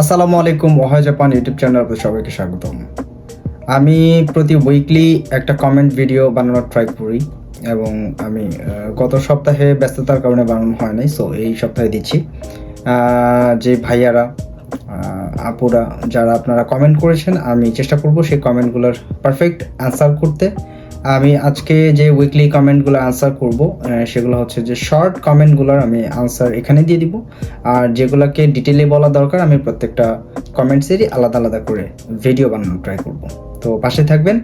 আসসালামু আলাইকুম ওহাই Japan YouTube channel আপনাদের সবাইকে স্বাগতম। আমি প্রতি উইকলি একটা কমেন্ট ভিডিও বানানোর ট্রাই করি এবং আমি গত সপ্তাহে ব্যস্ততার কারণে বানানো হয় নাই সো এই সপ্তাহে দিচ্ছি। যে ভাইয়ারা আপুরা, যারা আপনারা কমেন্ট করেছেন, আমি চেষ্টা করব সেই কমেন্টগুলোর পারফেক্ট অ্যান্সার করতে। আমি আজকে যে উইকলি কমেন্টগুলো আনসার করব সেগুলো হচ্ছে যে শর্ট কমেন্টগুলোর আমি আনসার এখানে দিয়ে দিব। আর যেগুলোকে ডিটেলে বলা দরকার, আমি প্রত্যেকটা কমেন্টসেরই আলাদা আলাদা করে ভিডিও বানানোর ট্রাই করব। তো পাশে থাকবেন,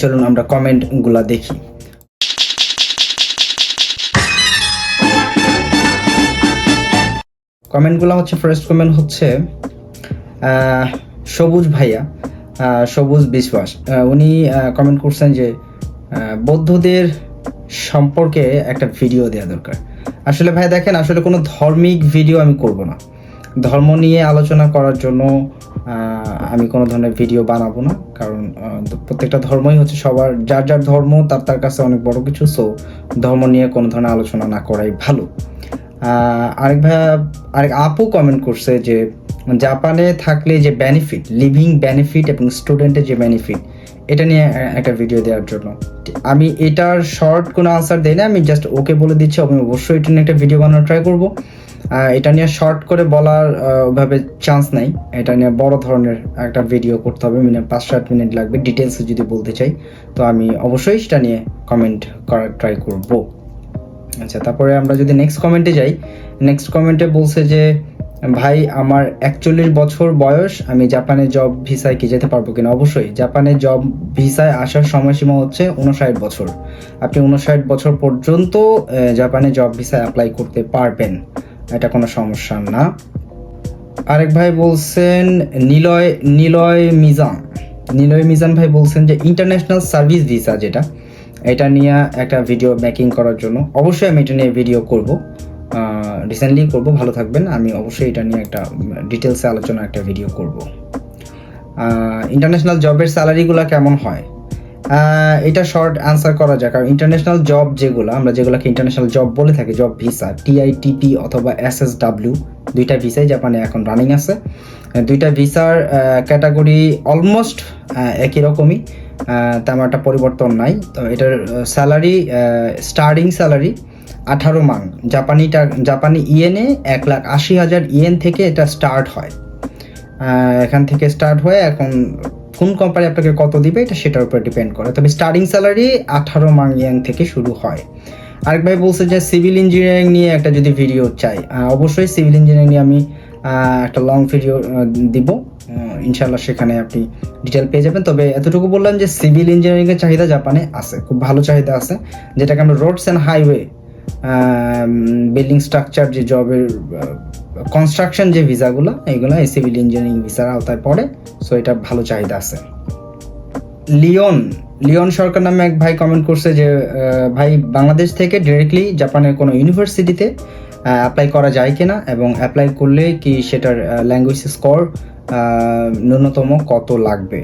চলুন আমরা কমেন্টগুলো দেখি। কমেন্টগুলো হচ্ছে ফার্স্ট কমেন্ট হচ্ছে সবুজ ভাইয়া। সবুজ বিশ্বাস। উনি কমেন্ট করছেন যে বৌদ্ধদের সম্পর্কে একটা ভিডিও দেওয়া দরকার। আসলে ভাই দেখেন, আসলে কোনো ধর্মিক ভিডিও আমি করব না। ধর্ম নিয়ে আলোচনা করার জন্য আমি কোনো ধরনের ভিডিও বানাবো না। কারণ প্রত্যেকটা ধর্মই হচ্ছে সবার, যার যার ধর্ম, তার তার কাছে অনেক বড় কিছু। সো ধর্ম নিয়ে কোনো ধরনের আলোচনা না করাই ভালো। আরেক ভাই, আরেক আপু কমেন্ট করছে যে জাপানে থাকলে যে বেনিফিট লিভিং বেনিফিট এবং স্টুডেন্টের যে বেনিফিট এটা নিয়ে একটা ভিডিও দেওয়ার জন্য। আমি এটার শর্ট কোনো আনসার দেই না, আমি জাস্ট ওকে বলে দিচ্ছি, আমি অবশ্যই এটা নিয়ে একটা ভিডিও বানানোর ট্রাই করব। এটা নিয়ে শর্ট করে বলার ওভাবে চান্স নাই। এটা নিয়ে বড় ধরনের একটা ভিডিও করতে হবে মিনিমাম পাঁচ সাত মিনিট লাগবে ডিটেলসে যদি বলতে চাই, তো আমি অবশ্যই সেটা নিয়ে কমেন্ট করার ট্রাই করব। আচ্ছা তারপরে আমরা যদি নেক্সট কমেন্টে যাই নেক্সট কমেন্টে বলছে যে ভাই, আমার একচল্লিশ বছর বয়স, আমি জাপানে জব ভিসায় কি যেতে পারব কিনা? অবশ্যই জাপানে জব ভিসায় আসার সময়সীমা হচ্ছে উনষাট বছর। আপনি উনষাট বছর পর্যন্ত জাপানে জব ভিসায় অ্যাপ্লাই করতে পারবেন। এটা কোনো সমস্যা না। আরেক ভাই বলছেন, নিলয় নিলয় মিজান। নিলয় মিজান ভাই বলছেন যে ইন্টারন্যাশনাল সার্ভিস ভিসা যেটা, এটা নিয়ে একটা ভিডিও মেকিং করার জন্য। অবশ্যই আমি এটা নিয়ে ভিডিও করব। রিসেন্টলি করব, ভালো থাকবেন। আমি অবশ্যই এটা নিয়ে একটা ডিটেলসে আলোচনা, একটা ভিডিও করব। ইন্টারন্যাশনাল জবের স্যালারিগুলো কেমন হয়? এটা শর্ট অ্যান্সার করা যায় কারণ ইন্টারন্যাশনাল জব যেগুলো, আমরা যেগুলোকে ইন্টারন্যাশনাল জব বলে থাকি জব ভিসা টিআইটিপি অথবা এসএসডাব্লিউ দুইটা ভিসাই জাপানে এখন রানিং আছে। দুইটা ভিসার ক্যাটাগরি অলমোস্ট একই রকমই। তেমন একটা পরিবর্তন নাই। তো এটার স্যালারি স্টার্টিং স্যালারি আঠারো মান। জাপানিটা, জাপানি ইয়েনে এক লাখ আশি হাজার ইয়েন থেকে এটা স্টার্ট হয়। এখান থেকে স্টার্ট হয়ে এখন কোন কোম্পানি আপনাকে কত দিবে এটা সেটার উপর ডিপেন্ড করে। তবে স্টার্টিং স্যালারি আঠারো মান ইয়াং থেকে শুরু হয়। আরেক ভাই বলছে যে সিভিল ইঞ্জিনিয়ারিং নিয়ে একটা যদি ভিডিও চাই অবশ্যই সিভিল ইঞ্জিনিয়ারিং নিয়ে আমি একটা লং ভিডিও দিব। ইনশাল্লাহ সেখানে আপনি ডিটেল পেয়ে যাবেন। তবে এতটুকু বললাম যে সিভিল ইঞ্জিনিয়ারিংয়ের চাহিদা জাপানে আছে। খুব ভালো চাহিদা আছে। যেটাকে আমরা roads and highway building structure যে জবের কনস্ট্রাকশন যে ভিসাগুলো এইগুলো এই সিভিল ইঞ্জিনিয়ারিং ভিসার আওতায় পড়ে সো এটা ভালো চাহিদা আছে। লিওন লিওন সরকার নামে এক ভাই কমেন্ট করছে যে ভাই, বাংলাদেশ থেকে ডিরেক্টলি জাপানের কোনো ইউনিভার্সিটিতে অ্যাপ্লাই করা যায় কিনা এবং অ্যাপ্লাই করলে কি সেটার ল্যাঙ্গুয়েজ স্কোর ন্যূনতম কত লাগবে?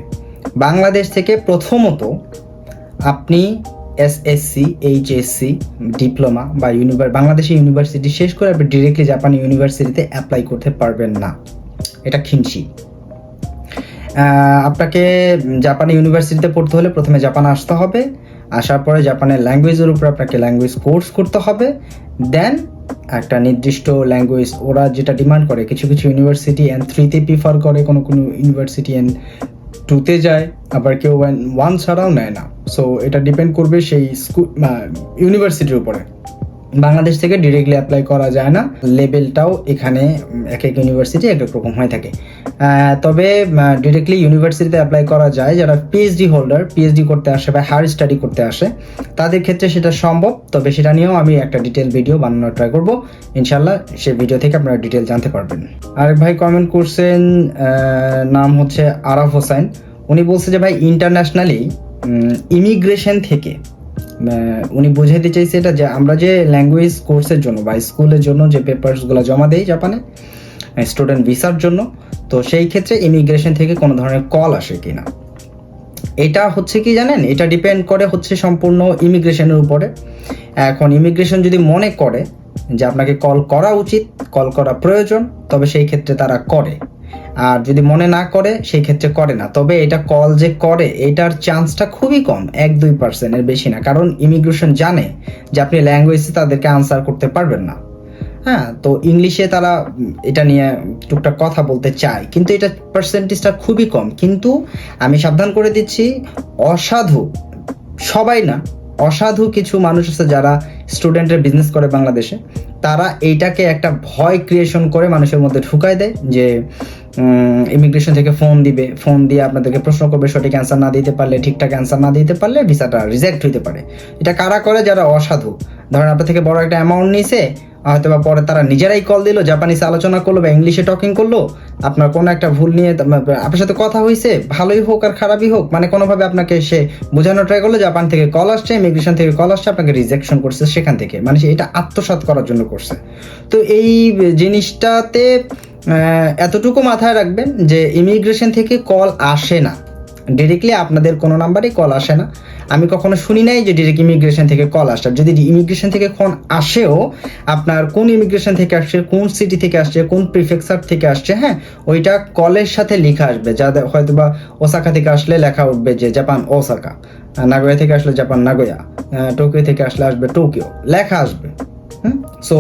বাংলাদেশ থেকে প্রথমত আপনি এসএসসি এইচএসসি ডিপ্লোমা বা ইউনিভার বাংলাদেশি ইউনিভার্সিটি শেষ করে আপনি ডিরেক্টলি জাপানি ইউনিভার্সিটিতে অ্যাপ্লাই করতে পারবেন না। এটা খিনসি আপনাকে জাপানি ইউনিভার্সিটিতে পড়তে হলে প্রথমে জাপান আসতে হবে। আসার পরে জাপানের ল্যাঙ্গুয়েজের উপর আপনাকে ল্যাঙ্গুয়েজ কোর্স করতে হবে। দেন একটা নির্দিষ্ট ল্যাঙ্গুয়েজ ওরা যেটা ডিমান্ড করে, কিছু কিছু ইউনিভার্সিটি এন থ্রিতে প্রিফার করে, কোনো কোনো ইউনিভার্সিটি এন টুতে যায়, আবার কেউ ওয়ান ছাড়াও নেয় না। সো এটা ডিপেন্ড করবে সেই স্কুল ইউনিভার্সিটির উপরে। বাংলাদেশ থেকে ডিরেক্টলি অ্যাপ্লাই করা যায় না। লেভেলটাও এখানে এক এক ইউনিভার্সিটি এক এক রকম হয়ে থাকে। তবে ডিরেক্টলি ইউনিভার্সিটিতে অ্যাপ্লাই করা যায়। যারা পিএইচডি হোল্ডার পিএইচডি করতে আসে বা হায়ার স্টাডি করতে আসে, তাদের ক্ষেত্রে সেটা সম্ভব। তবে সেটা নিয়েও আমি একটা ডিটেল ভিডিও বানানোর ট্রাই করব। ইনশাল্লাহ সে ভিডিও থেকে আপনারা ডিটেল জানতে পারবেন। আরেক ভাই কমেন্ট করছেন নাম হচ্ছে আরাফ হোসেন। উনি বলছে যে, ভাই ইন্টারন্যাশনালি ইমিগ্রেশন থেকে উনি বুঝাইতে চাইছে এটা যে আমরা যে ল্যাঙ্গুয়েজ কোর্সের জন্য বা স্কুলের জন্য যে পেপারসগুলো জমা দেই জাপানে স্টুডেন্ট ভিসার জন্য, তো সেই ক্ষেত্রে ইমিগ্রেশন থেকে কোনো ধরনের কল আসে কিনা। এটা হচ্ছে কি জানেন? এটা ডিপেন্ড করে হচ্ছে সম্পূর্ণ ইমিগ্রেশনের উপরে। এখন ইমিগ্রেশন যদি মনে করে যে আপনাকে কল করা উচিত কল করা প্রয়োজন, তবে সেই ক্ষেত্রে তারা করে। আর যদি মনে না করে, সেই ক্ষেত্রে করে না। তবে এটা কল যে করে, এটার চান্সটা খুবই কম, এক দুই পার্সেন্টের বেশি না। কারণ ইমিগ্রেশন জানে যে আপনি ল্যাঙ্গুয়েজে তাদেরকে আনসার করতে পারবেন না। হ্যাঁ তো ইংলিশে তারা এটা নিয়ে টুকটাক কথা বলতে চায়। কিন্তু এটা পার্সেন্টেজটা খুবই কম। কিন্তু আমি সাবধান করে দিচ্ছি, অসাধু, সবাই না অসাধু কিছু মানুষ আছে যারা স্টুডেন্টের বিজনেস করে বাংলাদেশে। তারা এইটাকে একটা ভয় ক্রিয়েশন করে মানুষের মধ্যে ঢুকায় দেয় যে ইমিগ্রেশন থেকে ফোন দিবে। ফোন দিয়ে আপনাদেরকে প্রশ্ন করবে, সঠিক অ্যান্সার না দিতে পারলে, ঠিকঠাক অ্যান্সার না দিতে পারলে ভিসাটা রিজেক্ট হইতে পারে। এটা কারা করে? যারা অসাধু। ধরেন আপনার থেকে বড় একটা অ্যামাউন্ট নিছে হয়তো বা পরে তারা নিজেরাই কল দিল জাপানিসে আলোচনা করল বা ইংলিশে টকিং করল। আপনার কোনো একটা ভুল নিয়ে আপনার সাথে কথা হয়েছে ভালোই হোক আর খারাপই হোক মানে কোনোভাবে আপনাকে সে বোঝানো ট্রাই করল জাপান থেকে কল আসছে ইমিগ্রেশন থেকে কল আসছে, আপনাকে রিজেকশন করছে সেখান থেকে। মানে এটা আত্মসাৎ করার জন্য করছে। তো এই জিনিসটাতে এতটুকু মাথায় রাখবেন যে ইমিগ্রেশন থেকে কল আসে না। ডিরেক্টলি আপনাদের কোনো নাম্বারেই কল আসে না। আমি কখনো শুনি নাই যে ডিরেক্ট ইমিগ্রেশন থেকে কল আসে। যদি ইমিগ্রেশন থেকে ফোন আসেও, আপনার কোন ইমিগ্রেশন থেকে আসছে, কোন সিটি থেকে আসছে, কোন প্রিফেকচার থেকে আসছে হ্যাঁ ওইটা কলের সাথে লেখা আসবে। যাদের হয়তো বা ওসাকা থেকে আসলে লেখা উঠবে যে জাপান, ওসাকা। নাগোয়া থেকে আসলে জাপান, নাগোয়া। টোকিও থেকে আসলে আসবে টোকিও। লেখা আসবে। হ্যাঁ সো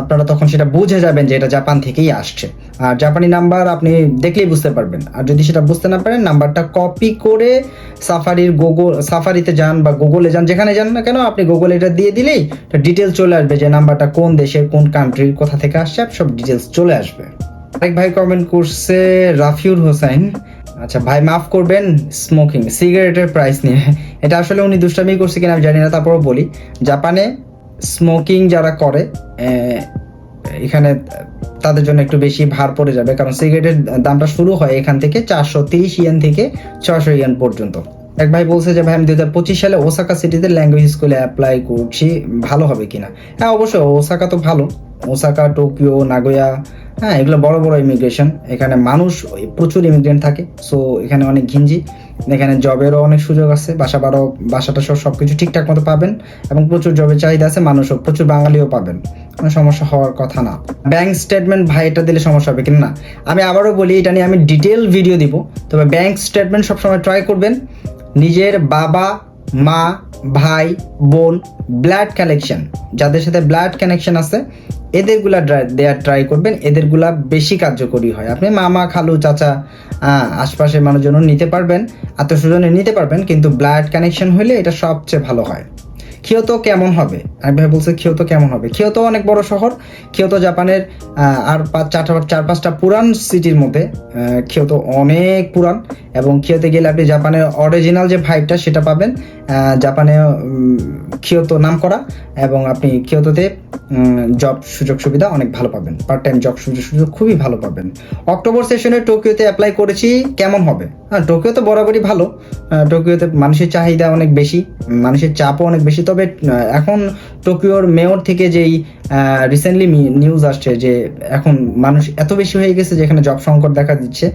আপনারা তখন সেটা বুঝে যাবেন যে এটা জাপান থেকেই আসছে। আর জাপানি নাম্বার আপনি দেখলেই বুঝতে পারবেন। আর যদি সেটা বুঝতে না পারেন, নাম্বারটা কপি করে সাফারির গুগল সাফারিতে যান বা গুগলে যান, যেখানে যান না কেন, আপনি গুগলে এটা দিয়ে দিলেই ডিটেলস চলে আসবে যে নাম্বারটা কোন দেশের, কোন কান্ট্রির কোথা থেকে আসছে, সব ডিটেলস চলে আসবে। আরেক ভাই কমেন্ট করছে, রাফিউর হোসেন। আচ্ছা ভাই মাফ করবেন স্মোকিং সিগারেটের প্রাইস নিয়ে। এটা আসলে উনি দুষ্টামি করছে কিনা আমি জানি না, তারপরও বলি। জাপানে স্মোকিং যারা করে এখানে তাদের জন্য একটু বেশি ভার পড়ে যাবে, কারণ সিগারেটের দামটা শুরু হয় এখান থেকে চারশো তিরিশ ইয়েন থেকে ছশো ইয়েন পর্যন্ত। এক ভাই বলছে যে, ভাই, আমি দু হাজার পঁচিশ সালে ওসাকা সিটিতে ল্যাঙ্গুয়েজ স্কুলে অ্যাপ্লাই করছি, ভালো হবে কিনা? হ্যাঁ অবশ্যই ওসাকা তো ভালো। ওসাকা টোকিও নাগোয়া হ্যাঁ এগুলো বড় বড় ইমিগ্রেশন এখানে মানুষ, প্রচুর ইমিগ্রেন্ট থাকে সো এখানে অনেক ঘিঞ্জি। এখানে জবেরও অনেক সুযোগ আছে বাসা বাড়ো বাসাটা সব সব কিছু ঠিকঠাক মতো পাবেন এবং প্রচুর জবের চাহিদা আছে, মানুষও, প্রচুর বাঙালিও পাবেন। কোনো সমস্যা হওয়ার কথা না। ব্যাংক স্টেটমেন্ট ভাই, এটা দিলে সমস্যা হবে কিনা? না আমি আবারও বলি, এটা নিয়ে আমি ডিটেল ভিডিও দিব। তবে ব্যাংক স্টেটমেন্ট সবসময় ট্রাই করবেন। নিজের বাবা মা, ভাই, বোন ব্লাড কালেকশন যাদের সাথে ব্লাড কানেকশন আছে, এদেরগুলা দেওয়ার ট্রাই করবেন, এদেরগুলা বেশি কার্যকরী হয়। আপনি মামা, খালু, চাচা আশপাশের মানুষজন নিতে পারবেন আত্মস্বজনে নিতে পারবেন, কিন্তু ব্লাড কানেকশন হলে এটা সবচেয়ে ভালো হয়। কিয়োতো কেমন হবে? আমি ভাই বলছে কিয়োতো কেমন হবে? কিয়োতো অনেক বড় শহর কিয়োতো জাপানের আর পাঁচ চারটা চার পাঁচটা পুরান সিটির মধ্যে কিয়োতো অনেক পুরান এবং কিয়োতে গেলে আপনি জাপানের অরিজিনাল যে ভাইবটা সেটা পাবেন জাপানে কিয়োতো নাম করা এবং আপনি কিয়োতোতে জব সুযোগ সুবিধা অনেক ভালো পাবেন পার্ট টাইম জব সুযোগ সুবিধা খুবই ভালো পাবেন। অক্টোবর সেশনে টোকিওতে অ্যাপ্লাই করেছি, কেমন হবে? হ্যাঁ টোকিও তো বরাবরই ভালো। টোকিওতে মানুষের চাহিদা অনেক বেশি, মানুষের চাপও অনেক বেশি। তবে এখন টোকিওর মেয়র থেকে যেই রিসেন্টলি নিউজ আসছে যে এখন মানুষ এত বেশি হয়ে গেছে যেখানে জব সংকট দেখা দিচ্ছে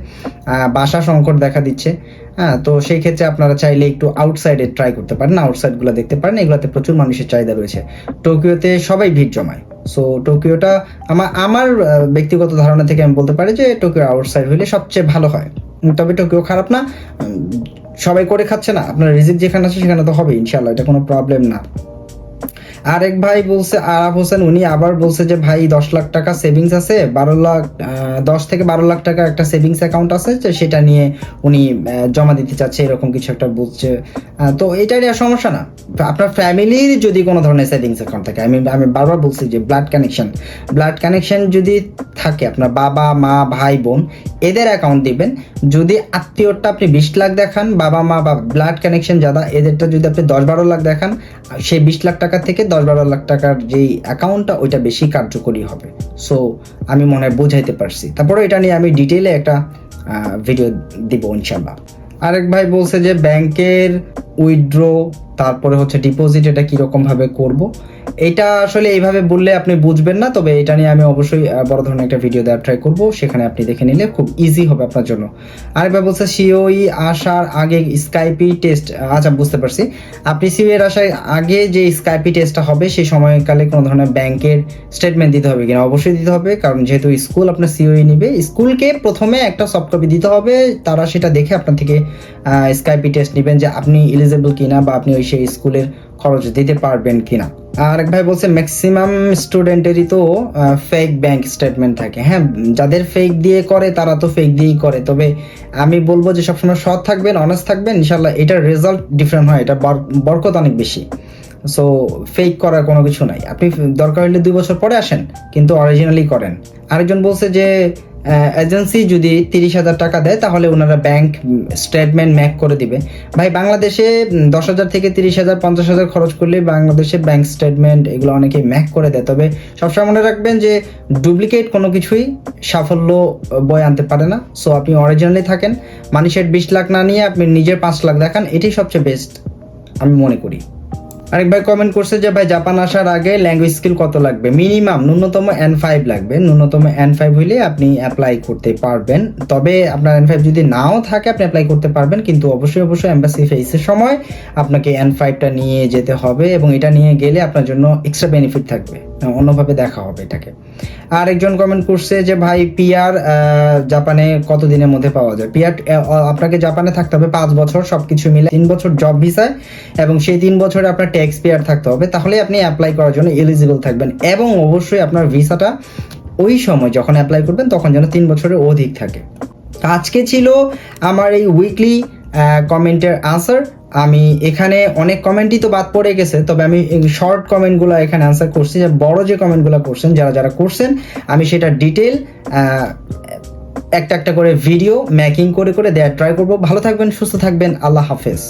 বাসা সংকট দেখা দিচ্ছে। হ্যাঁ তো সেই ক্ষেত্রে আপনারা চাইলে একটু আউটসাইডে ট্রাই করতে পারেন আউটসাইডগুলো দেখতে পারেন, এগুলোতে প্রচুর মানুষের চাহিদা রয়েছে। টোকিওতে সবাই ভিড় জমায়। সো টোকিওটা আমার আমার ব্যক্তিগত ধারণা থেকে আমি বলতে পারি যে টোকিও আউটসাইড হলে সবচেয়ে ভালো হয়। তবে টোকিও খারাপ না সবাই করে খাচ্ছে না। আপনার রিজিক যেখানে আছে সেখানে তো হবে ইনশাল্লাহ এটা কোনো প্রবলেম না। আরেক ভাই বলছে, আরাফ হোসেন, উনি আবার বলছে যে, ভাই, দশ লাখ টাকা সেভিংস আছে, বারো লাখ দশ থেকে বারো লাখ টাকা একটা সেভিংস অ্যাকাউন্ট আছে যে, সেটা নিয়ে উনি জমা দিতে চাচ্ছে, এরকম কিছু একটা বলছে। তো এটা নিয়ে সমস্যা না। আপনার ফ্যামিলির যদি কোনো ধরনের সেভিংস অ্যাকাউন্ট থাকে আমি আমি বারবার বলছি যে ব্লাড কানেকশন ব্লাড কানেকশন যদি থাকে, আপনার বাবা, মা, ভাই, বোন, এদের অ্যাকাউন্ট দিবেন। যদি আত্মীয়টা আপনি বিশ লাখ দেখান, বাবা, মা বা ব্লাড কানেকশন যারা এদেরটা যদি আপনি দশ বারো লাখ দেখান, সেই বিশ লাখ টাকা থেকে দশ বারো লাখ টাকার যেই অ্যাকাউন্টটা ওইটা বেশি কার্যকরী হবে। সো আমি মনে হয় বোঝাইতে পারছি। তারপরে এটা নিয়ে আমি ডিটেলে একটা ভিডিও দিব ইনশাল্লাহ আরেক ভাই বলছে যে ব্যাংকের উইথড্র তারপরে হচ্ছে ডিপোজিট এটা কীরকমভাবে করব। এটা আসলে এইভাবে বললে আপনি বুঝবেন না, তবে এটা নিয়ে আমি অবশ্যই বড় ধরনের একটা ভিডিও দেওয়ার ট্রাই করব। সেখানে আপনি দেখে নিলে খুব ইজি হবে আপনার জন্য। আরেকবার বলছে, সিওই আসার আগে স্কাইপি টেস্ট আচ্ছা বুঝতে পারছি। আপনি সিও এর আসার আগে যে স্কাইপি টেস্টটা হবে, সেই সময়কালে কোনো ধরনের ব্যাংকের স্টেটমেন্ট দিতে হবে কিনা? অবশ্যই দিতে হবে, কারণ যেহেতু স্কুল আপনার সিওই নিবে, স্কুলকে প্রথমে একটা সফট কপি দিতে হবে। তারা সেটা দেখে আপনার থেকে স্কাইপি টেস্ট নেবেন যে আপনি এলিজেবল কিনা বা আপনি ওই সেই স্কুলের খরচ দিতে পারবেন কিনা। আর এক ভাই বলছে ম্যাক্সিমাম স্টুডেন্টেরই তো ফেক ব্যাংক স্টেটমেন্ট থাকে। হ্যাঁ যাদের ফেক দিয়ে করে, তারা তো ফেক দিয়েই করে। তবে আমি বলব যে সবসময় সৎ থাকবেন অনেস্ট থাকবেন ইনশাল্লাহ এটার রেজাল্ট ডিফারেন্ট হয়, এটা বর- বরকত অনেক বেশি। সো ফেক করার কোনো কিছু নাই। আপনি দরকার হলে দুই বছর পরে আসেন, কিন্তু অরিজিনালি করেন। আরেকজন বলছে যে এজেন্সি যদি তিরিশ হাজার টাকা দেয়, তাহলে ওনারা ব্যাংক স্টেটমেন্ট ম্যাক করে দিবে। ভাই, বাংলাদেশে দশ হাজার থেকে তিরিশ হাজার, পঞ্চাশ হাজার খরচ করলে বাংলাদেশে ব্যাংক স্টেটমেন্ট এগুলো অনেকে ম্যাক করে দেয়। তবে সবসময় মনে রাখবেন যে ডুপ্লিকেট কোনো কিছুই সাফল্য বয়ে আনতে পারে না। সো আপনি অরিজিনালি থাকেন, মানুষের বিশ লাখ না নিয়ে আপনি নিজের পাঁচ লাখ দেখান, এটাই সবচেয়ে বেস্ট আমি মনে করি। আরেক ভাই কমেন্ট করছে যে, ভাই জাপান আসার আগে ল্যাঙ্গুয়েজ স্কিল কত লাগবে? মিনিমাম ন্যূনতম এন ফাইভ লাগবে। ন্যূনতম এন ফাইভ হইলে আপনি অ্যাপ্লাই করতে পারবেন। তবে আপনার এন ফাইভ যদি নাও থাকে, আপনি অ্যাপ্লাই করতে পারবেন। কিন্তু অবশ্যই অবশ্যই এম্বাসি ফেসের সময় আপনাকে এন ফাইভটা নিয়ে যেতে হবে এবং এটা নিয়ে গেলে আপনার জন্য এক্সট্রা বেনিফিট থাকবে। অন্যভাবে দেখা হবে এটাকে। আর একজন কমেন্ট করছে যে, ভাই, পিয়ার জাপানে কত দিনের মধ্যে পাওয়া যায়? পিয়ার আপনাকে জাপানে থাকতে হবে পাঁচ বছর সব কিছু মিলে তিন বছর জব ভিসায় এবং সেই তিন বছরে আপনার ট্যাক্স পেয়ার থাকতে হবে। তাহলে আপনি অ্যাপ্লাই করার জন্য এলিজিবল থাকবেন এবং অবশ্যই আপনার ভিসাটা ওই সময় যখন অ্যাপ্লাই করবেন, তখন যেন তিন বছরের অধিক থাকে। আজকে ছিল আমার এই উইকলি কমেন্টের আনসার আমি এখানে অনেক কমেন্টই তো বাদ পড়ে গেছে, তবে আমি শর্ট কমেন্টগুলো এখানে আনসার করছি, যে বড় যে কমেন্টগুলো করছেন, যারা যারা করছেন, আমি সেটা ডিটেল একটা একটা করে ভিডিও মেকিং করে করে দেওয়ার ট্রাই করব। ভালো থাকবেন, সুস্থ থাকবেন, আল্লাহ হাফেজ।